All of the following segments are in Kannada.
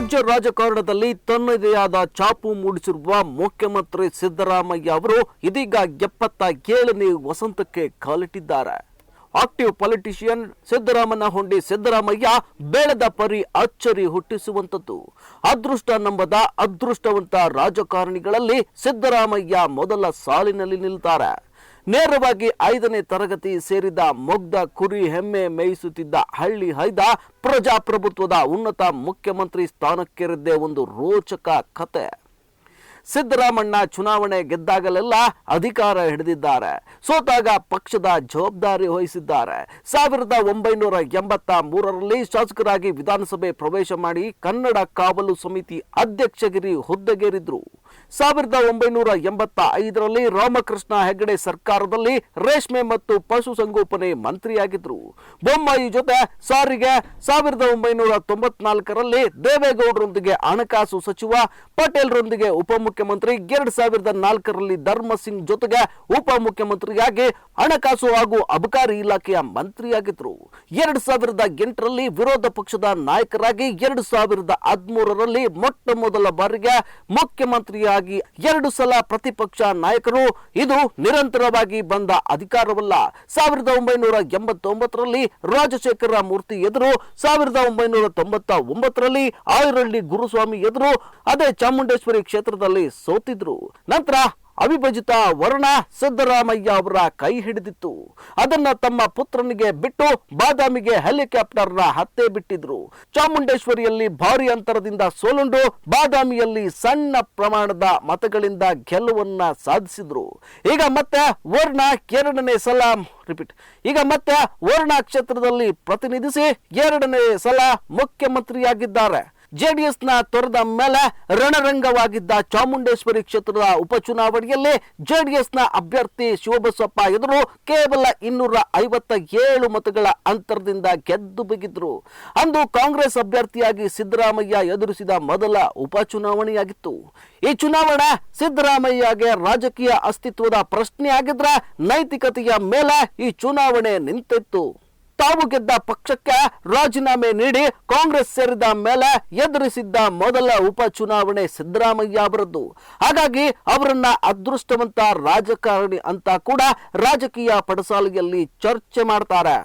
ರಾಜ್ಯ ರಾಜಕಾರಣದಲ್ಲಿ ತನ್ನದೇ ಆದ ಚಾಪು ಮೂಡಿಸಿರುವ ಮುಖ್ಯಮಂತ್ರಿ ಸಿದ್ದರಾಮಯ್ಯ ಅವರು ಇದೀಗ ಎಪ್ಪತ್ತ ಏಳನೇ ವಸಂತಕ್ಕೆ ಕಾಲಿಟ್ಟಿದ್ದಾರೆ. ಆಕ್ಟಿವ್ ಪೊಲಿಟಿಷಿಯನ್ ಸಿದ್ದರಾಮನ ಹೊಂಡಿ ಸಿದ್ದರಾಮಯ್ಯ ಬೇಳದ ಪರಿ ಅಚ್ಚರಿ ಹುಟ್ಟಿಸುವಂತದ್ದು ಅದೃಷ್ಟ ನಂಬದ ಅದೃಷ್ಟವಂತ ರಾಜಕಾರಣಿಗಳಲ್ಲಿ ಸಿದ್ದರಾಮಯ್ಯ ಮೊದಲ ಸಾಲಿನಲ್ಲಿ ನಿಲ್ತಾರೆ. ನೇರವಾಗಿ ಐದನೇ ತರಗತಿ ಸೇರಿದ ಮುಗ್ಧ, ಕುರಿ, ಹೆಮ್ಮೆ ಮೇಯಿಸುತ್ತಿದ್ದ ಹಳ್ಳಿ ಹೈದ ಪ್ರಜಾಪ್ರಭುತ್ವದ ಉನ್ನತ ಮುಖ್ಯಮಂತ್ರಿ ಸ್ಥಾನಕ್ಕೇರಿದ್ದೇ ಒಂದು ರೋಚಕ ಕತೆ. ಸಿದ್ದರಾಮಣ್ಣ ಚುನಾವಣೆ ಗೆದ್ದಾಗಲೆಲ್ಲ ಅಧಿಕಾರ ಹಿಡಿದಿದ್ದಾರೆ. ಸೋತಾಗ ಪಕ್ಷದ ಜವಾಬ್ದಾರಿ ವಹಿಸಿದ್ದಾರೆ. ಸಾವಿರದ ಒಂಬೈನೂರ ಎಂಬತ್ತ ಮೂರರಲ್ಲಿ ಶಾಸಕರಾಗಿ ವಿಧಾನಸಭೆ ಪ್ರವೇಶ ಮಾಡಿ ಕನ್ನಡ ಕಾವಲು ಸಮಿತಿ ಅಧ್ಯಕ್ಷಗಿರಿ ಹುದ್ದೆಗೇರಿದ್ರು. ಸಾವಿರದ ಒಂಬೈನೂರ ಎಂಬತ್ತ ಐದರಲ್ಲಿ ರಾಮಕೃಷ್ಣ ಹೆಗಡೆ ಸರ್ಕಾರದಲ್ಲಿ ರೇಷ್ಮೆ ಮತ್ತು ಪಶುಸಂಗೋಪನೆ ಮಂತ್ರಿಯಾಗಿದ್ದರು. ಬೊಮ್ಮಾಯಿ ಜೊತೆ ಸಾರಿಗೆ ಸಾವಿರದ ಒಂಬೈನೂರ ತೊಂಬತ್ನಾಲ್ಕರಲ್ಲಿ ದೇವೇಗೌಡರೊಂದಿಗೆ ಹಣಕಾಸು ಸಚಿವ ಪಟೇಲ್ರೊಂದಿಗೆ ಉಪಮುಖ್ಯಮಂತ್ರಿ ಎರಡ್ ಸಾವಿರದ ನಾಲ್ಕರಲ್ಲಿ ಧರ್ಮ ಸಿಂಗ್ ಜೊತೆಗೆ ಉಪಮುಖ್ಯಮಂತ್ರಿಯಾಗಿ ಹಣಕಾಸು ಹಾಗೂ ಅಬಕಾರಿ ಇಲಾಖೆಯ ಮಂತ್ರಿಯಾಗಿದ್ದರು. ಎರಡ್ ಸಾವಿರದ ಎಂಟರಲ್ಲಿ ವಿರೋಧ ಪಕ್ಷದ ನಾಯಕರಾಗಿ ಎರಡ್ ಸಾವಿರದ ಹದಿಮೂರರಲ್ಲಿ ಮೊಟ್ಟ ಮೊದಲ ಬಾರಿಗೆ ಮುಖ್ಯಮಂತ್ರಿಯಾಗಿ ಎರಡು ಸಲ ಪ್ರತಿಪಕ್ಷ ನಾಯಕರು. ಇದು ನಿರಂತರವಾಗಿ ಬಂದ ಅಧಿಕಾರವಲ್ಲ. ಸಾವಿರದ ಒಂಬೈನೂರ ಎಂಬತ್ತೊಂಬತ್ತರಲ್ಲಿ ರಾಜಶೇಖರ ಮೂರ್ತಿ ಎದುರು, ಸಾವಿರದ ಒಂಬೈನೂರ ತೊಂಬತ್ತ ಒಂಬತ್ತರಲ್ಲಿ ಆಯರಳ್ಳಿ ಗುರುಸ್ವಾಮಿ ಎದುರು, ಅದೇ ಚಾಮುಂಡೇಶ್ವರಿ ಕ್ಷೇತ್ರದಲ್ಲಿ ಸೋತಿದ್ರು. ನಂತರ ಅವಿಭಜಿತ ವರ್ಣ ಸಿದ್ದರಾಮಯ್ಯ ಅವರ ಕೈ ಹಿಡಿದಿತ್ತು. ಅದನ್ನ ತಮ್ಮ ಪುತ್ರನಿಗೆ ಬಿಟ್ಟು ಬಾದಾಮಿಗೆ ಹೆಲಿಕಾಪ್ಟರ್ನ ಹತ್ತೆ ಬಿಟ್ಟಿದ್ರು. ಚಾಮುಂಡೇಶ್ವರಿಯಲ್ಲಿ ಭಾರಿ ಅಂತರದಿಂದ ಸೋಲುಂಡು ಬಾದಾಮಿಯಲ್ಲಿ ಸಣ್ಣ ಪ್ರಮಾಣದ ಮತಗಳಿಂದ ಗೆಲುವನ್ನ ಸಾಧಿಸಿದ್ರು. ಈಗ ಮತ್ತೆ ವರ್ಣ ಎರಡನೇ ಸಲ ರಿಪೀಟ್ ಈಗ ಮತ್ತೆ ವರ್ಣ ಕ್ಷೇತ್ರದಲ್ಲಿ ಪ್ರತಿನಿಧಿಸಿ ಎರಡನೇ ಸಲ ಮುಖ್ಯಮಂತ್ರಿಯಾಗಿದ್ದಾರೆ. ಜೆಡಿಎಸ್ನ ತೊರೆದ ಮೇಲೆ ರಣರಂಗವಾಗಿದ್ದ ಚಾಮುಂಡೇಶ್ವರಿ ಕ್ಷೇತ್ರದ ಉಪಚುನಾವಣೆಯಲ್ಲಿ ಜೆಡಿಎಸ್ನ ಅಭ್ಯರ್ಥಿ ಶಿವಬಸಪ್ಪ ಎದುರು ಕೇವಲ ಇನ್ನೂರ ಐವತ್ತ ಏಳು ಮತಗಳ ಅಂತರದಿಂದ ಗೆದ್ದು ಬಿಗಿದ್ರು. ಅಂದು ಕಾಂಗ್ರೆಸ್ ಅಭ್ಯರ್ಥಿಯಾಗಿ ಸಿದ್ದರಾಮಯ್ಯ ಎದುರಿಸಿದ ಮೊದಲ ಉಪಚುನಾವಣೆಯಾಗಿತ್ತು. ಈ ಚುನಾವಣೆ ಸಿದ್ದರಾಮಯ್ಯಗೆ ರಾಜಕೀಯ ಅಸ್ತಿತ್ವದ ಪ್ರಶ್ನೆ ನೈತಿಕತೆಯ ಮೇಲೆ ಈ ಚುನಾವಣೆ ನಿಂತಿತ್ತು. ತಾವು ಗೆದ್ದ ಪಕ್ಷಕ್ಕೆ ರಾಜೀನಾಮೆ ನೀಡಿ ಕಾಂಗ್ರೆಸ್ ಸೇರಿದ ಮೇಲೆ ಎದುರಿಸಿದ್ದ ಮೊದಲ ಉಪಚುನಾವಣೆ ಸಿದ್ದರಾಮಯ್ಯ ಅವರದ್ದು. ಹಾಗಾಗಿ ಅವರನ್ನ ಅದೃಷ್ಟವಂತ ರಾಜಕಾರಣಿ ಅಂತ ಕೂಡ ರಾಜಕೀಯ ಪಡಸಾಲೆಯಲ್ಲಿ ಚರ್ಚೆ ಮಾಡ್ತಾರೆ.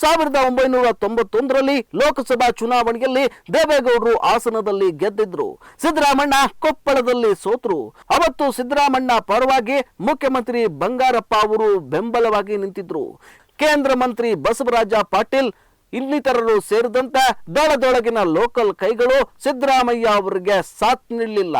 ಸಾವಿರದ ಒಂಬೈನೂರ ತೊಂಬತ್ತೊಂದರಲ್ಲಿ ಲೋಕಸಭಾ ಚುನಾವಣೆಯಲ್ಲಿ ದೇವೇಗೌಡರು ಹಾಸನದಲ್ಲಿ ಗೆದ್ದಿದ್ರು. ಸಿದ್ದರಾಮಣ್ಣ ಕೊಪ್ಪಳದಲ್ಲಿ ಸೋತರು. ಅವತ್ತು ಸಿದ್ದರಾಮಣ್ಣ ಪರವಾಗಿ ಮುಖ್ಯಮಂತ್ರಿ ಬಂಗಾರಪ್ಪ ಅವರು ಬೆಂಬಲವಾಗಿ ನಿಂತಿದ್ರು. ಕೇಂದ್ರ ಮಂತ್ರಿ ಬಸವರಾಜ ಪಾಟೀಲ್ ಇನ್ನಿತರರು ಸೇರಿದಂತೆ ದಳದೊಳಗಿನ ಲೋಕಲ್ ಕೈಗಳು ಸಿದ್ದರಾಮಯ್ಯ ಅವರಿಗೆ ಸಾಥ್ ನೀಡಲಿಲ್ಲ.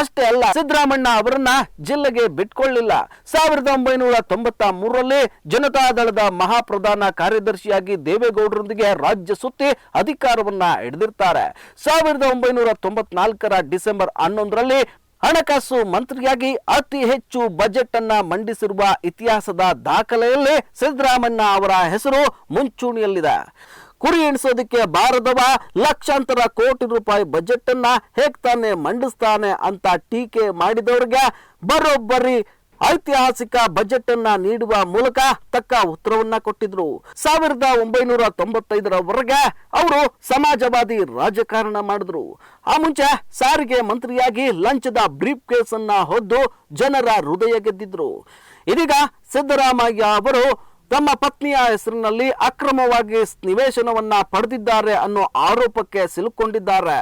ಅಷ್ಟೇ ಅಲ್ಲ, ಸಿದ್ದರಾಮಣ್ಣ ಅವರನ್ನ ಜಿಲ್ಲೆಗೆ ಬಿಟ್ಕೊಳ್ಳಿಲ್ಲ. ಸಾವಿರದ ಒಂಬೈನೂರ ತೊಂಬತ್ತ ಮೂರರಲ್ಲಿ ಜನತಾದಳದ ಮಹಾಪ್ರಧಾನ ಕಾರ್ಯದರ್ಶಿಯಾಗಿ ದೇವೇಗೌಡರೊಂದಿಗೆ ರಾಜ್ಯ ಸುತ್ತಿ ಅಧಿಕಾರವನ್ನ ಹಿಡಿದಿರ್ತಾರೆ. ಸಾವಿರದ ಒಂಬೈನೂರ ತೊಂಬತ್ನಾಲ್ಕರ ಡಿಸೆಂಬರ್ ಹನ್ನೊಂದರಲ್ಲಿ ಹಣಕಾಸು ಮಂತ್ರಿಯಾಗಿ ಅತಿ ಹೆಚ್ಚು ಬಜೆಟ್ ಅನ್ನ ಮಂಡಿಸಿರುವ ಇತಿಹಾಸದ ದಾಖಲೆಯಲ್ಲಿ ಸಿದ್ದರಾಮಣ್ಣ ಅವರ ಹೆಸರು ಮುಂಚೂಣಿಯಲ್ಲಿದೆ. ಕುರಿ ಎಣಿಸೋದಕ್ಕೆ ಬಾರದವ ಲಕ್ಷಾಂತರ ಕೋಟಿ ರೂಪಾಯಿ ಬಜೆಟ್ ಅನ್ನ ಹೇಗ್ತಾನೆ ಮಂಡಿಸ್ತಾನೆ ಅಂತ ಟೀಕೆ ಮಾಡಿದವರಿಗೆ ಬರೋಬ್ಬರಿ ಐತಿಹಾಸಿಕ ಬಜೆಟ್ ಅನ್ನ ನೀಡುವ ಮೂಲಕ ತಕ್ಕ ಉತ್ತರವನ್ನ ಕೊಟ್ಟಿದ್ರು. ಸಾವಿರದ ಒಂಬೈನೂರ ತೊಂಬತ್ತೈದರವರೆಗೆ ಅವರು ಸಮಾಜವಾದಿ ರಾಜಕಾರಣ ಮಾಡಿದ್ರು. ಆ ಮುಂಚೆ ಸಾರಿಗೆ ಮಂತ್ರಿಯಾಗಿ ಲಂಚದ ಬ್ರೀಫ್ ಕೇಸ್ ಅನ್ನ ಹೊದ್ದು ಜನರ ಹೃದಯ ಗೆದ್ದಿದ್ರು. ಇದೀಗ ಸಿದ್ದರಾಮಯ್ಯ ಅವರು ತಮ್ಮ ಪತ್ನಿಯ ಹೆಸರಿನಲ್ಲಿ ಅಕ್ರಮವಾಗಿ ನಿವೇಶನವನ್ನ ಪಡೆದಿದ್ದಾರೆ ಅನ್ನೋ ಆರೋಪಕ್ಕೆ ಸಿಲುಕೊಂಡಿದ್ದಾರೆ.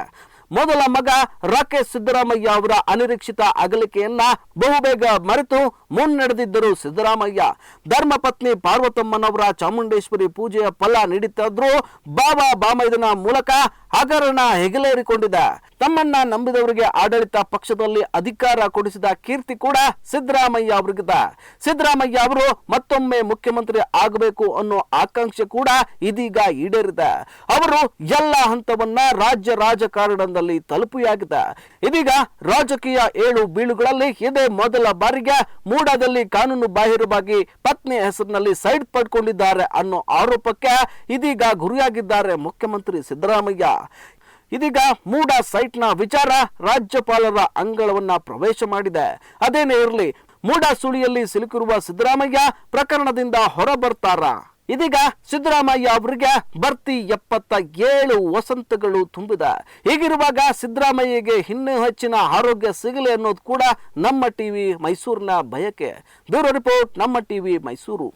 ಮೊದಲ ಮಗ ರಾಕೇಶ್ ಸಿದ್ದರಾಮಯ್ಯ ಅವರ ಅನಿರೀಕ್ಷಿತ ಅಗಲಿಕೆಯನ್ನ ಬಹುಬೇಗ ಮರೆತು ಮುನ್ನಡೆದಿದ್ದರು ಸಿದ್ದರಾಮಯ್ಯ. ಧರ್ಮಪತ್ನಿ ಪಾರ್ವತಮ್ಮನವರ ಚಾಮುಂಡೇಶ್ವರಿ ಪೂಜೆಯ ಫಲ ನೀಡುತ್ತಿದ್ರು ಬಾಬಾ ಬಾಮೈದನ ಮೂಲಕ ಹಗರಣ ಹೆಗಲೇರಿಕೊಂಡಿದೆ. ತಮ್ಮನ್ನ ನಂಬಿದವರಿಗೆ ಆಡಳಿತ ಪಕ್ಷದಲ್ಲಿ ಅಧಿಕಾರ ಕೊಡಿಸಿದ ಕೀರ್ತಿ ಕೂಡ ಸಿದ್ದರಾಮಯ್ಯ ಅವರಿಗಿದ್ದ ಸಿದ್ದರಾಮಯ್ಯ ಅವರು ಮತ್ತೊಮ್ಮೆ ಮುಖ್ಯಮಂತ್ರಿ ಆಗಬೇಕು ಅನ್ನೋ ಆಕಾಂಕ್ಷೆ ಕೂಡ ಇದೀಗ ಈಡೇರಿದೆ. ಅವರು ಎಲ್ಲ ಹಂತವನ್ನ ರಾಜ್ಯ ರಾಜಕಾರಣದಲ್ಲಿ ತಲುಪಿಯಾಗಿದೆ. ಇದೀಗ ರಾಜಕೀಯ ಏಳು ಬೀಳುಗಳಲ್ಲಿ ಇದೇ ಮೊದಲ ಬಾರಿಗೆ ಮೂಡದಲ್ಲಿ ಕಾನೂನು ಬಾಹಿರವಾಗಿ ಪತ್ನಿ ಹೆಸರಿನಲ್ಲಿ ಸೈಡ್ ಪಡ್ಕೊಂಡಿದ್ದಾರೆ ಅನ್ನೋ ಆರೋಪಕ್ಕೆ ಇದೀಗ ಗುರಿಯಾಗಿದ್ದಾರೆ ಮುಖ್ಯಮಂತ್ರಿ ಸಿದ್ದರಾಮಯ್ಯ. ಇದೀಗ ಮೂಡ ಸೈಟ್ನ ವಿಚಾರ ರಾಜ್ಯಪಾಲರ ಅಂಗಳವನ್ನ ಪ್ರವೇಶ ಮಾಡಿದೆ. ಅದೇನೇ ಇರಲಿ, ಮೂಡ ಸುಳಿಯಲ್ಲಿ ಸಿಲುಕಿರುವ ಸಿದ್ದರಾಮಯ್ಯ ಪ್ರಕರಣದಿಂದ ಹೊರ ಬರ್ತಾರಾ ಇದೀಗ ಸಿದ್ದರಾಮಯ್ಯ ಅವರಿಗೆ ಬರ್ತಿ ಎಪ್ಪತ್ತ ಏಳು ವಸಂತಗಳು ತುಂಬಿದ. ಹೀಗಿರುವಾಗ ಸಿದ್ದರಾಮಯ್ಯಗೆ ಇನ್ನೂ ಹೆಚ್ಚಿನ ಆರೋಗ್ಯ ಸಿಗಲಿ ಅನ್ನೋದು ಕೂಡ ನಮ್ಮ ಟಿವಿ ಮೈಸೂರಿನ ಬಯಕೆ. ಬ್ಯೂರೋ ರಿಪೋರ್ಟ್, ನಮ್ಮ ಟಿವಿ ಮೈಸೂರು.